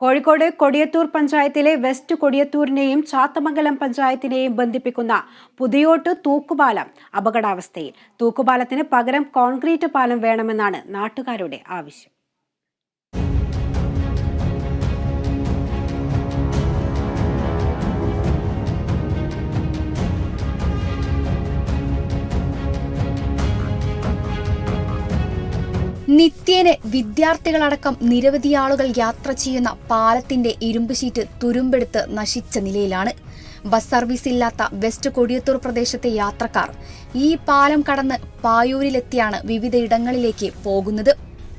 കോഴിക്കോട് കൊടിയത്തൂർ പഞ്ചായത്തിലെ വെസ്റ്റ് കൊടിയത്തൂരിനെയും ചാത്തമംഗലം പഞ്ചായത്തിനെയും ബന്ധിപ്പിക്കുന്ന പുതിയോട്ട് തൂക്കുപാലം അപകടാവസ്ഥയിൽ. തൂക്കുപാലത്തിന് പകരം കോൺക്രീറ്റ് പാലം വേണമെന്നാണ് നാട്ടുകാരുടെ ആവശ്യം. നിത്യേന വിദ്യാർത്ഥികളടക്കം നിരവധി ആളുകൾ യാത്ര ചെയ്യുന്ന പാലത്തിന്റെ ഇരുമ്പ് ഷീറ്റ് തുരുമ്പെടുത്ത് നശിച്ച നിലയിലാണ്. ബസ് സർവീസ് ഇല്ലാത്ത വെസ്റ്റ് കൊടിയത്തൂർ പ്രദേശത്തെ യാത്രക്കാർ ഈ പാലം കടന്ന് പായൂരിലെത്തിയാണ് വിവിധ ഇടങ്ങളിലേക്ക് പോകുന്നത്.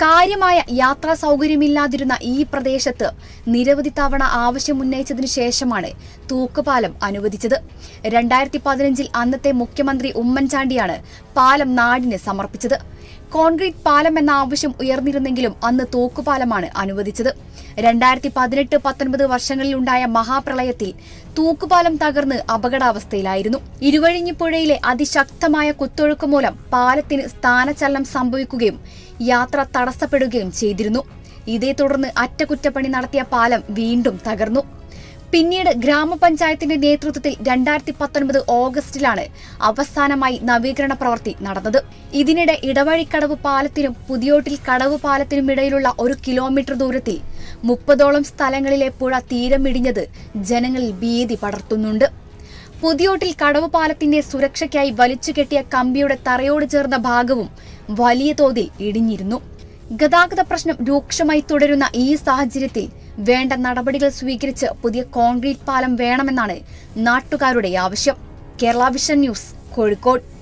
കാര്യമായ യാത്രാ സൗകര്യമില്ലാതിരുന്ന ഈ പ്രദേശത്ത് നിരവധി തവണ ആവശ്യമുന്നയിച്ചതിനു ശേഷമാണ് തൂക്കുപാലം അനുവദിച്ചത്. രണ്ടായിരത്തി പതിനഞ്ചിൽ അന്നത്തെ മുഖ്യമന്ത്രി ഉമ്മൻചാണ്ടിയാണ് പാലം നാടിന് സമർപ്പിച്ചത്. കോൺക്രീറ്റ് പാലം എന്ന ആവശ്യം ഉയർന്നിരുന്നെങ്കിലും അന്ന് തൂക്കുപാലമാണ് അനുവദിച്ചത്. രണ്ടായിരത്തി പതിനെട്ട് പത്തൊൻപത് വർഷങ്ങളിലുണ്ടായ മഹാപ്രളയത്തിൽ തൂക്കുപാലം തകർന്ന് അപകടാവസ്ഥയിലായിരുന്നു. ഇരുവഴിഞ്ഞിപ്പുഴയിലെ അതിശക്തമായ കുത്തൊഴുക്ക് മൂലം പാലത്തിന് സ്ഥാനചലനം സംഭവിക്കുകയും യാത്ര തടസ്സപ്പെടുകയും ചെയ്തിരുന്നു. ഇതേ തുടർന്ന് അറ്റകുറ്റപ്പണി നടത്തിയ പാലം വീണ്ടും തകർന്നു. പിന്നീട് ഗ്രാമപഞ്ചായത്തിന്റെ നേതൃത്വത്തിൽ രണ്ടായിരത്തി പത്തൊൻപത് ഓഗസ്റ്റിലാണ് അവസാനമായി നവീകരണ പ്രവൃത്തി നടന്നത്. ഇതിനിടെ ഇടവഴിക്കടവ് പാലത്തിനും പുതിയോട്ടിൽ കടവ് പാലത്തിനും ഇടയിലുള്ള ഒരു കിലോമീറ്റർ ദൂരത്തിൽ മുപ്പതോളം സ്ഥലങ്ങളിലെ പുഴ തീരമിടിഞ്ഞത് ജനങ്ങളിൽ ഭീതി പടർത്തുന്നുണ്ട്. പുതിയോട്ടിൽ കടവ് പാലത്തിന്റെ സുരക്ഷയ്ക്കായി വലിച്ചു കെട്ടിയ കമ്പിയുടെ തറയോട് ചേർന്ന ഭാഗവും വലിയ തോതിൽ ഇടിഞ്ഞിരുന്നു. ഗതാഗത പ്രശ്നം രൂക്ഷമായി തുടരുന്ന ഈ സാഹചര്യത്തിൽ വേണ്ട നടപടികൾ സ്വീകരിച്ച് പുതിയ കോൺക്രീറ്റ് പാലം വേണമെന്നാണ് നാട്ടുകാരുടെ ആവശ്യം. Kerala vision news Kozhikode.